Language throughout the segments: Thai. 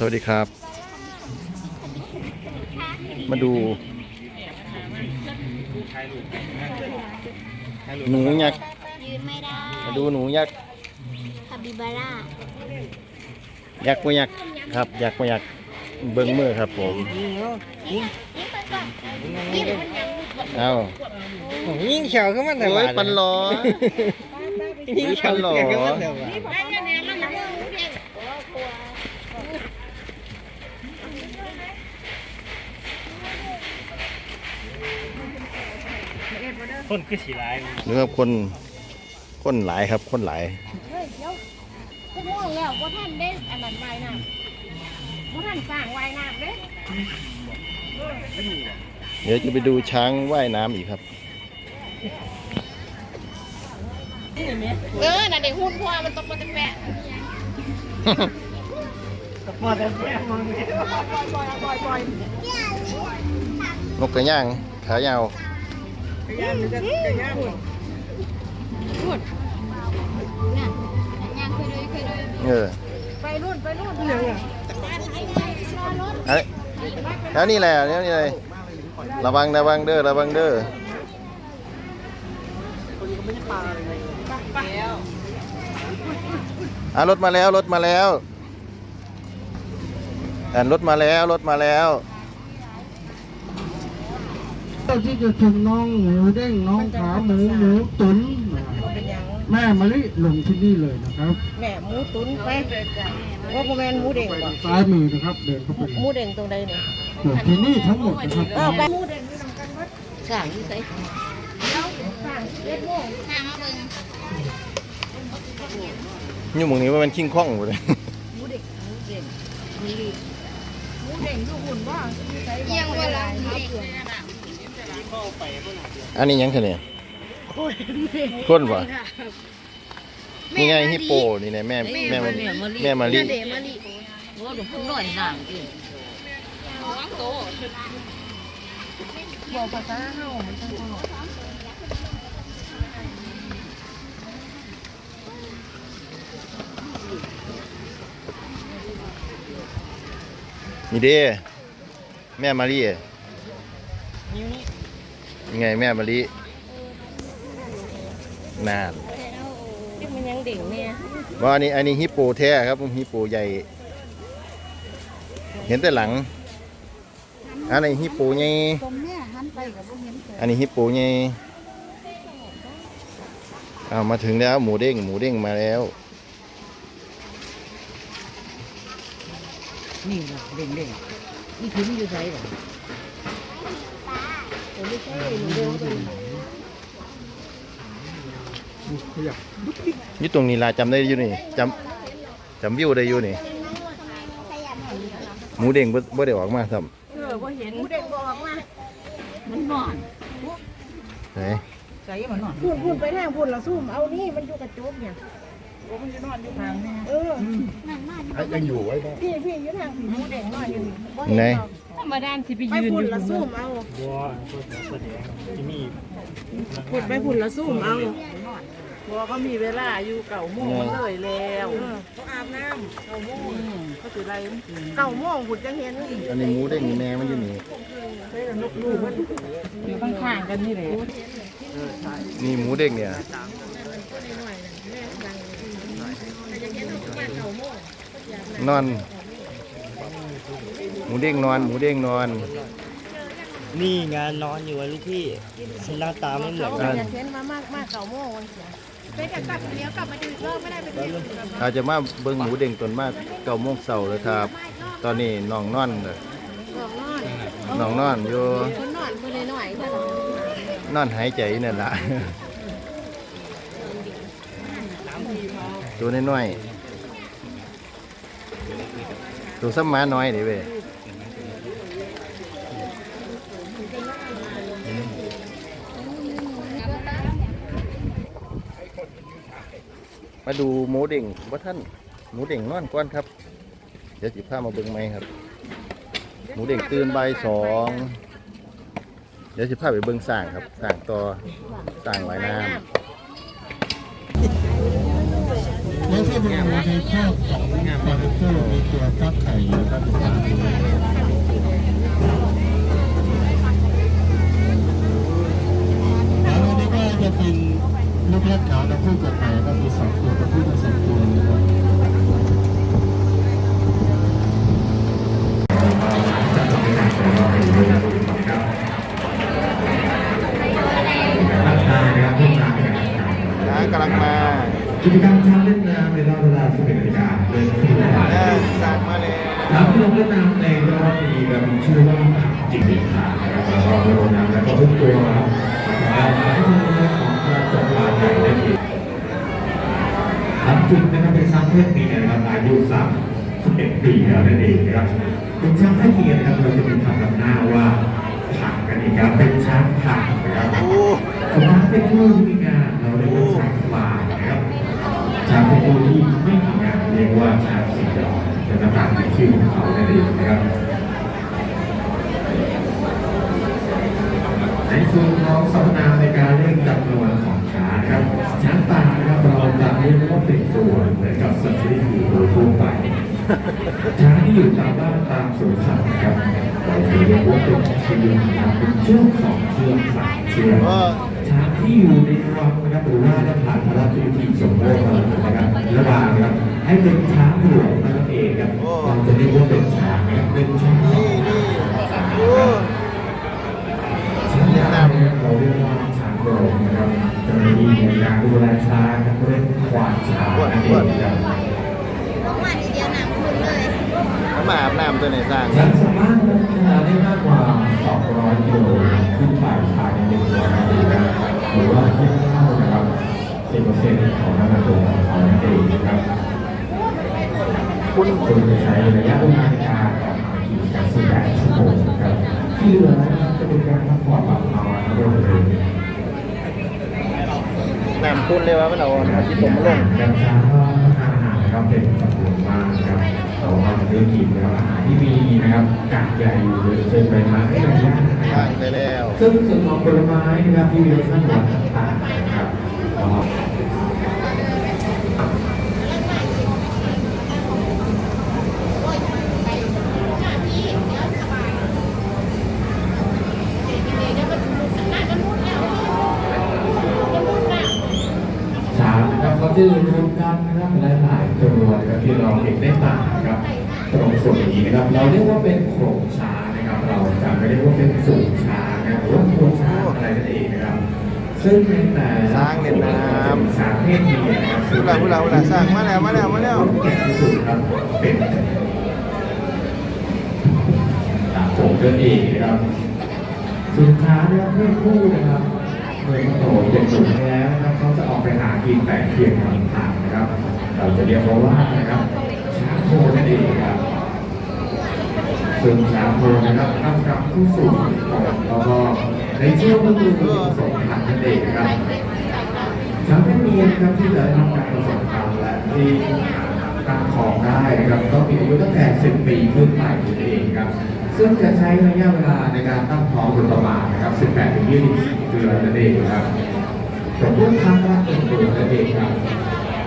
สวัสดีครับ มาดูหนูยักษ์ยืนไม่ได้มาดูหนูยักษ์คาบิบาร่ายักษ์บ่ยักษ์ครับยักษ์บ่ยักษ์เบิ้งมือครับผมยิงไปก่อนยิงมันยังเอ้ายิ่งเขียวขึ้นมันแต่โอ้ว่ายปันหลอยิ่งเขียวขึ้นมันแต่ว่า คนคือสีลายนี่ครับคนคนหลายครับคนหลายเฮ้ยเดี๋ยวพวกโมงแล้วว่าท่านได้อันนั้นไว้น้ำว่าท่านสร้างไว้น้ำเด้เดี๋ยวจะไปดูช้างว่ายน้ำอีกครับเออน่ะเด็กหุ่นพ่อมันตกมาแต่แปะพอแต่แม่มองนี่นกกระย่างขายาว น่ะยังเคยเลยเคยเลยเออไปรุ่นไปรุ่นเลยเอ้ยแล้วนี่แหละแล้วนี่เลยระวังระวังเด้อระวังเด้ออะรถมาแล้วรถมาแล้วอ่รถมาแล้วรถมาแล้ว ที่จะชมน้องหมูเด้งน้องขาหมูหมูตุ๋นแม่มะลิลงที่นี่เลยนะครับ แม่หมูตุ๋นไปว่าพ่อแม่นหมูเด้งบ่ซ้ายมือนะครับ เดินเข้าไปหมูเด้งตรงใดเนี่ยเกิดที่นี่ทั้งหมดนะครับอ้าวไปหมูเด้งสร้างอยู่ไสทางมาเบิ่งอยู่หมึงนี้ว่ามันคิงข้องหมดเลยเอียงเวลา อันนี้ยังคะเนี่ยคนวะนี่ไงฮิปโปนี่ไงแม่แม่มาแม่มาลีเดมาลีว่าหลวงพ่อน้อยสร้างจริงบอกภาษาเฮามันจังว่านี่เด้แม่มาลี ยังไงแม่มาลีนานที่มันยังเด้งแม่ว่าอันนี้อันนี้ฮิปโปแท้ครับฮิปโปใหญ่ เห็นแต่หลัง อันนี้ฮิปโปใหญ่อันนี้ฮิปโปใหญ่เอามาถึงแล้วหมูเด้งหมูเด้งมาแล้วนี่ล่ะเด้งเด้งนี่ถึงอยู่ไสบ่นี่ตรงนี้ลาจำได้อยู่นี่จำจำวิวได้อยู่นี่หมูเด้งบ่บ่ได้ออกมาซ้เออบ่เห็นหมูเด้งบ่ออกมามันนอนำไหนใส่มันนอนพูดพูดไปทางพูดละซุ่มเอานี่มันอยู่กระจกเนี่ยโอ้มันจะนอนอยู่ทางแม่เออยังอยู่ไว้บ้างพี่พี่อยู่ทางผีหมูเด้งนอนอยู่นี่บ่ไหนเห็นหรอก ธรรมดาสิไปไปยืนพุ่อนยู่ละซุ่มเอาบัวตัวแสดงที่มีพุ่นไปพุ่นละซุ่มเอาบัวก็มีเวลาอยู่เก่าโมงมันเลยแล้วเขาอาบน้ำเก้าโมงก็สิไรมันกินเก้าโมงพุ่นจังเห็นอันนี้หมูเด้งแม่มันอยู่นี่อยู่ข้างๆกันนี่แหละนี่หมูเด้งเนี่ยนอน หมูเด้งนอน หมูเด้งนอน นี่งานนอนอยู่วะลูกพี่หน้าตาไม่เหมือนเขากันจะเห็นมามากมากเก้าโมงวันเสียไปแต่กลับเลี้ยวกลับมาดูอีกรอบไม่ได้ไปดูอาจจะมาเบิ่งหมูเด้งตอนมาเก้าโมงเช้าเลยครับ ตอนนี้น้องนอนเลยนอนน้องนอนอยู่คนนอนคนหน่อยๆใช่หรอนอนหายใจนั่นล่ะ ตัวน้อยๆตัวซ้ำหม้าน้อยนี่เว้ย มาดูหมูเด้งว่าท่านหมูเด้งนอนก่อนครับ เดี๋ยวสิพามาเบิ่งไหมครับ หมูเด้งตื่นใบสองเดี๋ยวจะพาไปเบิ่งสร้างครับสร้างต่อสร้างไว้น้ยังที่ดูในครอบของฟอร์นิเจอร์มีตัวฟักไข่อยู่ครับ เลยช้างที่ลงเล่นน้ำในรอบนี้ครับมีชื่อว่าจิงหรีดขาวนะครับแล้วก็ลงน้ำแล้วก็ทุกตัวครับแล้วก็ของกระจกลาใหญ่ได้ดีทั้งจุดนะครับเป็นช้างเพศเมียนะครับอายุ31ปีแล้วนั่นเองนะครับเป็นช้างเพศเมียนะครับเราจะมีคำนำหน้าว่าผักกันอีกครับเป็นช้างผักนะครับโอ้ช้างเป็นผู้ที่มีงานเราเรียกว่าช้างลายนะครับช้างเป็นผู้ที่ไม่มีงานเรียกว่าช้างสีดอก เป็นน้ำตาลในชื่อของเขานั่นเองนะครับในส่วนของสำนามในการเรียกจำนวนของช้างนะครับช้างป่านะครับเราจะเรียกว่าเป็นตัวเหมือนกับสัตว์ชนิดอื่นโดยทั่วไปช้างที่อยู่ตามบ้านตามสวนสัตว์นะครับเราจะเรียกว่าเป็นเชือกนะครับเป็นเชือกสองเชือกสามเชือกเออช้างที่อยู่ในวัง นะครับหรือว่าได้ผ่านพระราชพิธีสมโภชนะครับระหว่างนะครับให้เป็นช้างหลวงนั่นเองครับเราจะเรียกว่าเป็นช้างนะครับเป็นช้างนี่นี่โอ้ช้างยาวเนี่ยเราเรียกว่าช้างโลงนะครับจะมีในการดูแลช้างนะครับเรียกควานช้างนั่นเองครับเขามาอาบน้ำตัวไหนสร้างฉันสามารถเดินทางได้มากกว่า 200กิโลขึ้นไปภายในหนึ่งวันนะครับหรือว่า เทียบเท่านะครับ10%ของน้ำหนักตัวของเขานั่นเองนะครับคุณคุณจะใช้ระยะเวลาในการออกมาขี่กัน18ชั่วโมงนะครับที่เหลือนะครับจะเป็นการพักผ่อนหลับนอนรวมถึงน้ำคุณเลยว่ามันเอาอาทิตย์ตกมาลงการช้างก็ทานอาหารนะครับเป็นจำนวนมากนะครับเราก็จะเลือกกินนะครับอาหารที่มีนะครับกากใหญ่อยู่เลยเช่นใบไม้ใบหญ้านะครัผ่าบนไปแล้วซึ่งส่วนของผลไม้นะครับที่มีรสชาติหวานต่างๆนะครับางนะครับเขาจะรวมกันนะครับหลายๆตัวนะครับที่เราเห็นได้ต่างนะครับตรงส่วนนี้นะครับ เราเรียกว่าเป็นโขลงช้างนะครับ เราจะไม่เรียกว่าเป็นสูงช้างนะครับหรือว่าโขลงช้างอะไรนั่นเองนะครับ ซึ่งในแต่ช้างเล่นน้ำช้างเพศเมียนะครับพูดละพูดละพูดละสร้างมาแล้วมาแล้วมาแล้วแก่ที่สุดครับเป็นตาโขงเดินเองนะครับส่วนช้างนะครับเพศผู้นะครับ เมื่อเขาโตเป็นหนุ่มแล้วนะครับเขาจะออกไปหากินแต่เพียงลำพังนะครับ เราจะเรียกเขาว่านะครับช้างโคนั่นเองครับซึ่งช้างโคนะครับกำกับผู้สูงแล้วก็ในช่วงฤดูผสมพันธุ์นั่นเองครับช้างไม่มีนะครับที่จะรับการผสมพันธุ์และที่ตั้งครองได้นะครับก็มีอายุตั้งแต่ 10 ปีขึ้นไปนั่นเองครับซึ่งจะใช้ระยะเวลาในการตั้งท้องโดยประมาณนะครับ 18 ถึง24เดือนั่นเองครับผมพูดครั้งละหนึ่งตัวนั่นเองครับ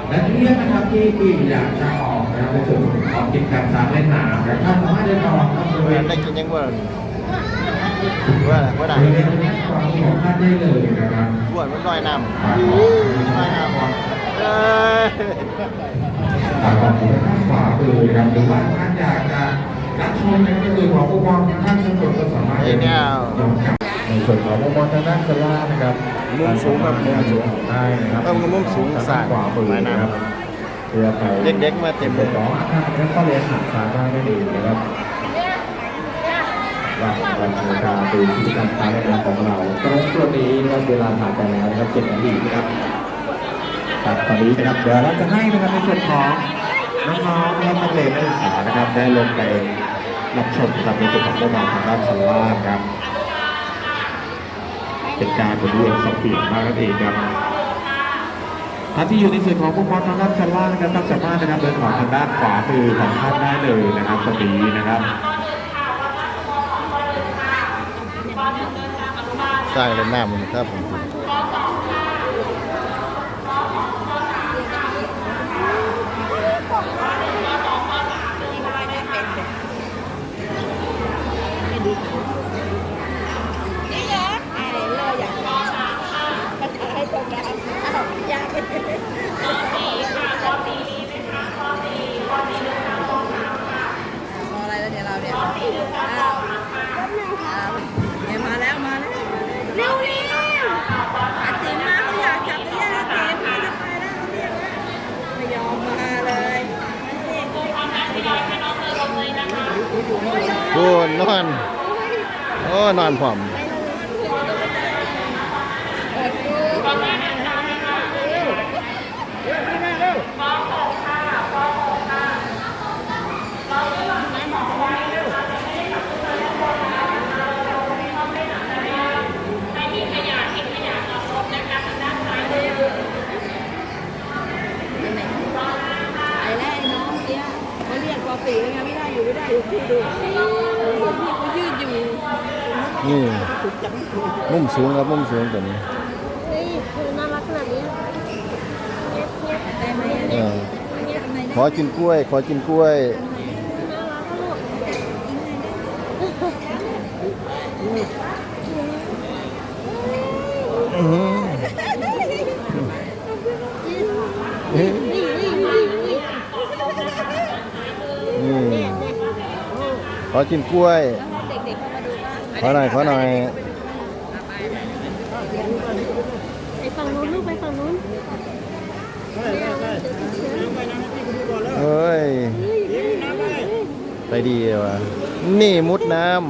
และที่นี้นะครับที่ปีอยากจะออกนะครับในส่วนของกิจกรรมสางเล่นน้ำนะครับถ้าสามารถได้ออกก็บริเวเวรณได้กินยังว่าว่าอะไรว่าได้ริเวณความของท่านได้เลยนะครับบวนมันลอยน้ำลอยน้ำเอ้ยตามของท่านขวามือนะครับหรือว่าท่านอยากจะรับชมในก็คืองของผู้กองท่านสะดวกก็สามารถไอ้เนี่ยลงกับ ในส่วนของมอเตอร์ด้านสลานะครับมุมสูงครับมุมสูงได้นะครับเออมุมสูงสร้างขวามือนะครับเพื่อไปเด็กๆมาเต็มเลยน้องอาคารนั้นก็เรียนหาสาได้ได้ดีนะครับว่าเราจะการดูกิจกรรมการเรียนของเราตรงส่วนนี้นะครับเวลาผ่านไปแล้วนะครับเจ็ดนาทีนะครับครับตอนนี้นะครับเดี๋ยวเราจะให้นะครับในส่วนของน้องๆนะครับนักเรียนนักศึกษานะครับได้ลงไปรับชมกับในส่วนของพวกเราทางด้านชั้นล่างครับ เป็นการบรรลุสปีดมากนั่นเองครับท่านที่อยู่ในส่วนของผู้มองทางด้านชั้นล่างนะครับสามารถนะครับเดินขวาทางด้านขวามือของท่านได้เลยนะครับตรงนี้นะครับสร้างเล่นน้ามันครับผม นี่เหรอไอ้เลยอยากมามาถ่ายตรงนั้นอ้าวอยาก รออะไรแล้วเนี่ยเราเนี่ยอ้าวอ้าวเนี่ยมาแล้วมาแล้วเร็วเร็วอาจิมมาเขาอยากจับตัวแย่อาจิมมาจะไปแล้วเขาเรียกแล้วไม่ยอมมาเลยโอ้นอน โอ้นอนผอม ไอ้แรกไอ้น้องเมื่อกี้ เขาเรียกปอปีไงไม่ได้อยู่ไม่ได้อยู่ที่ดูพี่เขายืดอยู่นี่มุมสูงครับมุมสูงตัวนี้เฮ้ยคือน่ารักขนาดนี้เงียบเงียบได้ไหมเออเงียบในขอกินกล้วย ขอกินกล้วยน่ารักลูกอื้อหือเฮ้ย นี่นี่นี่นี่ นี่ขอกินกล้วยเด็กๆเข้ามาดูบ้างขอหน่อยขอหน่อยไปฝั่งนู้นลูกไปฝั่งนู้นเฮ้ยไปดีว่ะนี่มุดน้ำ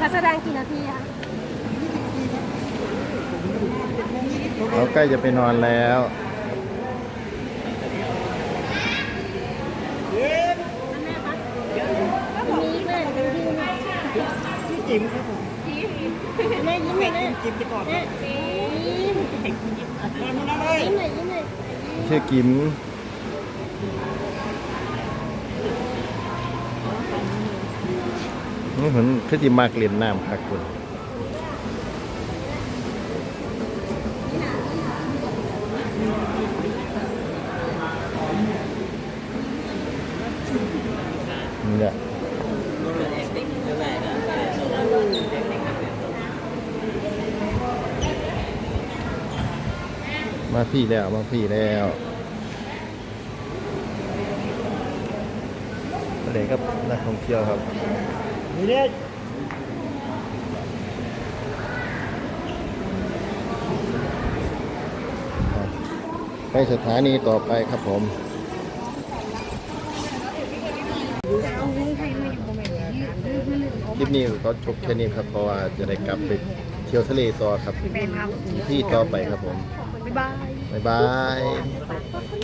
การ แสดงกี่นาทีอะเราใกล้จะไปนอนแล้วมีแม่ดูดิแม่พี่จิ๋มครับผมแม่ยิ้มหน่อยแม่จิ๋มจะกอดแม่ยิ้มนอนนะเลยยิ้มหน่อยยิ้มหน่อยชื่อกิม เหมือนคือที่มากเล่นน้ำคักคุณนี่แหละมาพี่แล้วมาพี่แล้วเลยครับนักท่องเที่ยวครับ นี่เนี่ยไปสถานีต่อไปครับผมคลิปนี้ก็จบแค่นี้ครับเพราะว่าจะได้กลับไปเที่ยวทะเลต่อครับ ที่ต่อไปครับผม บ๊ายบาย บ๊ายบาย